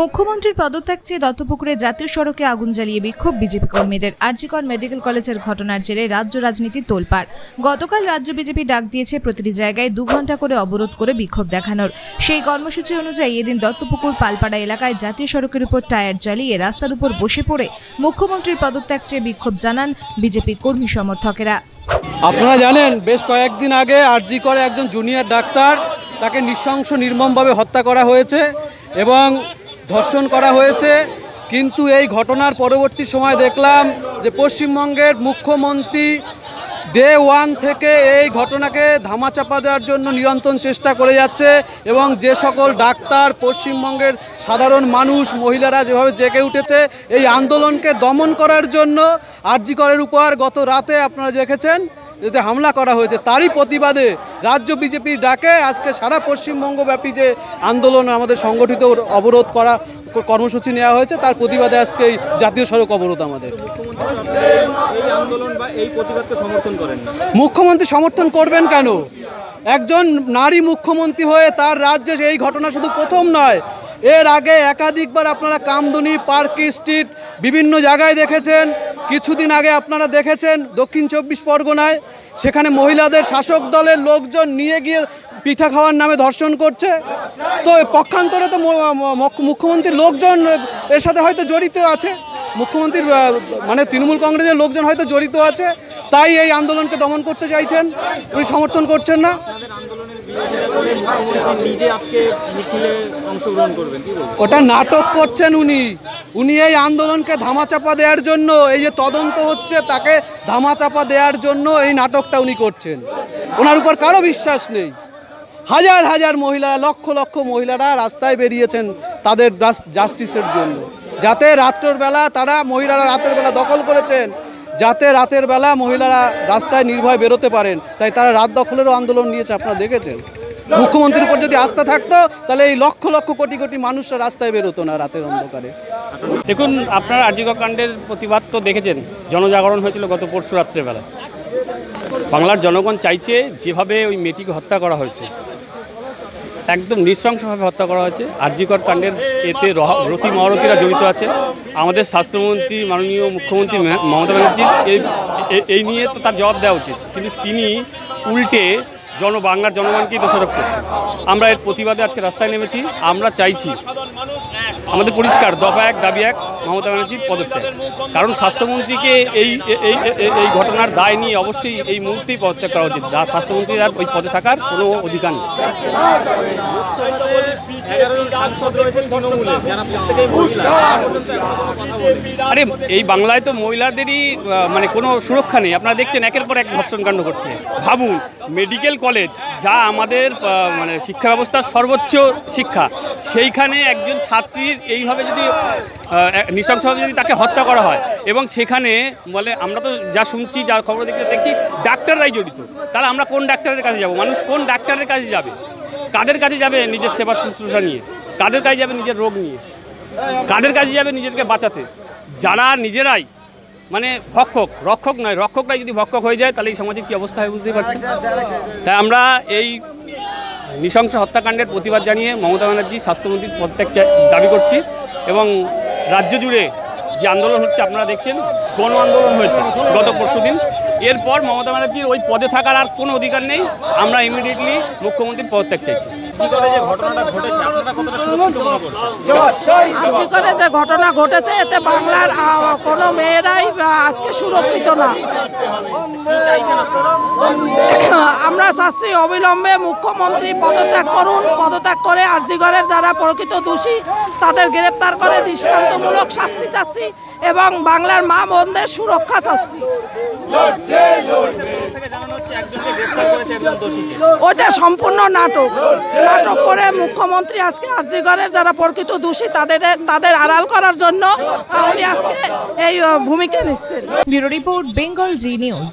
মুখ্যমন্ত্রীর পদত্যাগ চেয়ে দত্তপুকুরে জাতীয় সড়কে আগুন জ্বালিয়ে বিক্ষোভ বিজেপি কর্মীদের। আরজিকর মেডিকেল কলেজের ঘটনার জেরে রাজ্য রাজনীতি তোলপাড়। গতকাল রাজ্য বিজেপি ডাক দিয়েছে প্রতিটি জায়গায় দু ঘণ্টা করে অবরোধ করে বিক্ষোভ দেখানোর। সেই কর্মসূচি অনুযায়ী এদিন দত্তপুকুর পালপাড়া এলাকায় জাতীয় সড়কের উপর টায়ার জ্বালিয়ে রাস্তার উপর বসে পড়ে মুখ্যমন্ত্রীর পদত্যাগ চেয়ে বিক্ষোভ জানান বিজেপি কর্মী সমর্থকেরা। আপনারা জানেন, বেশ কয়েকদিন আগে আরজি করে একজন জুনিয়র ডাক্তার, তাকে নৃশংস নির্মমভাবে হত্যা করা হয়েছে এবং ধর্ষণ করা হয়েছে, কিন্তু এই ঘটনার পরবর্তী সময় দেখলাম যে পশ্চিমবঙ্গের মুখ্যমন্ত্রী ডে ওয়ান থেকে এই ঘটনাকে ধামাচাপা দেওয়ার জন্য নিরন্তর চেষ্টা করে যাচ্ছে এবং যে সকল ডাক্তার, পশ্চিমবঙ্গের সাধারণ মানুষ, মহিলারা যেভাবে জেগে উঠেছে, এই আন্দোলনকে দমন করার জন্য আরজি করের উপর গত রাতে আপনারা দেখেছেন। যাতে হামলা করা হয়েছে। তারই প্রতিবাদে রাজ্য বিজেপির ডাকে আজকে সারা পশ্চিমবঙ্গব্যাপী যে আন্দোলন আমাদের সংগঠিত অবরোধ করা কর্মসূচি নেওয়া হয়েছে, তার প্রতিবাদে আজকে এই জাতীয় সড়ক অবরোধ আমাদের। মুখ্যমন্ত্রী সমর্থন করবেন কেন? একজন নারী মুখ্যমন্ত্রী হয়ে তার রাজ্যে এই ঘটনা শুধু প্রথম নয়, এর আগে একাধিকবার আপনারা কামদুনি, পার্ক, স্ট্রিট বিভিন্ন জায়গায় দেখেছেন। কিছুদিন আগে আপনারা দেখেছেন দক্ষিণ চব্বিশ পরগনায় সেখানে মহিলাদের শাসক দলের লোকজন নিয়ে গিয়ে পিঠা খাওয়ার নামে ধর্ষণ করছে। তো পক্ষান্তরে তো মুখ্যমন্ত্রীর লোকজন এর সাথে হয়তো জড়িত আছে। মুখ্যমন্ত্রীর মানে তৃণমূল কংগ্রেসের লোকজন হয়তো জড়িত আছে। তাই এই আন্দোলনকে দমন করতে চাইছেন। উনি সমর্থন করছেন না। ওটা নাটক করছেন উনি। উনি এই আন্দোলনকে ধামাচাপা দেওয়ার জন্য, এই যে তদন্ত হচ্ছে তাকে ধামাচাপা দেওয়ার জন্য এই নাটকটা উনি করছেন। ওনার উপর কারও বিশ্বাস নেই। হাজার হাজার মহিলারা লক্ষ লক্ষ মহিলারা রাস্তায় বেরিয়েছেন তাদের জাস্টিসের জন্য। যাতে রাত্রের বেলা তারা মহিলারা রাতের বেলা দখল করেছেন, যাতে রাতের বেলা মহিলারা রাস্তায় নির্ভয় বেরোতে পারেন। তাই তারা রাত দখলেরও আন্দোলন নিয়েছে, আপনারা দেখেছেন। মুখ্যমন্ত্রীর উপর যদি আস্থা থাকতো, তাহলে এই লক্ষ লক্ষ কোটি কোটি মানুষরা রাস্তায় বেরোতো না রাতের অন্ধকারে। দেখুন, আপনার আর্যিকর কাণ্ডের প্রতিবাদ তো দেখেছেন। জনজাগরণ হয়েছিল গত পরশু রাত্রেবেলা বাংলার জনগণ চাইছে যেভাবে ওই মেয়েটিকে হত্যা করা হয়েছে, একদম নৃশংসভাবে হত্যা করা হয়েছে। আর্যিকর কাণ্ডের এতে রতি মহারথীরা জড়িত আছে। আমাদের স্বাস্থ্যমন্ত্রী, মাননীয় মুখ্যমন্ত্রী মমতা ব্যানার্জি এই নিয়ে তো তার জবাব দেওয়া উচিত। কিন্তু তিনি উল্টে জন বাংলার জনগণকেই দোষারোপ করছেন। আমরা এর প্রতিবাদে আজকে রাস্তায় নেমেছি। আমরা চাইছি আমাদের পরিষ্কার, দফা এক, দাবি এক, মমতা ব্যানার্জির পদত্যাগ। কারণ স্বাস্থ্যমন্ত্রীকে এই এই, এই- ঘটনার দায় নিয়ে অবশ্যই এই মুহূর্তেই পদত্যাগ করা উচিত। স্বাস্থ্যমন্ত্রীর আর ওই পদে থাকার কোনো অধিকার নেই। আরে, এই বাংলায় তো মহিলাদেরই মানে কোনো সুরক্ষা নেই। আপনারা দেখছেন, একের পর এক ধর্ষণকাণ্ড করছে। ভাবুন, মেডিকেল কলেজ, যা আমাদের মানে শিক্ষা ব্যবস্থার সর্বোচ্চ শিক্ষা, সেইখানে একজন ছাত্রীর এইভাবে যদি নৃশংসভাবে যদি তাকে হত্যা করা হয়, এবং সেখানে বলে, আমরা তো যা শুনছি, যা খবর দেখছি দেখছি, ডাক্তাররাই জড়িত। তাহলে আমরা কোন ডাক্তারের কাছে যাব? মানুষ কোন ডাক্তারের কাছে যাবে? কাদের কাছে যাবে নিজের সেবা শুশ্রূষা নিয়ে? কাদের কাছে যাবে নিজের রোগ নিয়ে? কাদের কাছে যাবে নিজেদেরকে বাঁচাতে? যারা নিজেরাই মানে ভক্ষক, রক্ষক নয়, রক্ষকরাই যদি ভক্ষক হয়ে যায়, তাহলে এই সমাজের কী অবস্থা হয় বুঝতেই পারছেন? তাই আমরা এই নৃশংস হত্যাকাণ্ডের প্রতিবাদ জানিয়ে মমতা ব্যানার্জি স্বাস্থ্যমন্ত্রীর প্রত্যেক দাবি করছি এবং রাজ্য জুড়ে যে আন্দোলন হচ্ছে, আপনারা দেখছেন, গণ আন্দোলন হয়েছে গত পরশুদিন। এরপর মমতা ব্যানার্জির ওই পদে থাকার আর কোনো অধিকার নেই। আমরা ইমিডিয়েটলি মুখ্যমন্ত্রীর পদত্যাগ চাইছি। কি করে যে ঘটনাটা ঘটেছে আপনারা কতটা সুরক্ষিত করছেন? আজকে করে যে ঘটনা ঘটেছে এতে বাংলার কোনো মেয়েরাই আজকে সুরক্ষিত না। আমরা চাচ্ছি অবিলম্বে মুখ্যমন্ত্রী পদত্যাগ করুন পদত্যাগ করে আরজিগড়ের যারা প্রকৃত দোষী তাদের গ্রেপ্তার করে দৃষ্টান্তমূলক শাস্তি চাচ্ছি এবং বাংলার মা বোনদের সুরক্ষা চাচ্ছি। ওটা সম্পূর্ণ নাটক। নাটক করে মুখ্যমন্ত্রী আজকে আরজিগড়ের যারা প্রকৃত দোষী, তাদের তাদের আড়াল করার জন্য উনি আজকে এই ভূমিকা নিচ্ছেন। Bureau report, Bengal Zee news.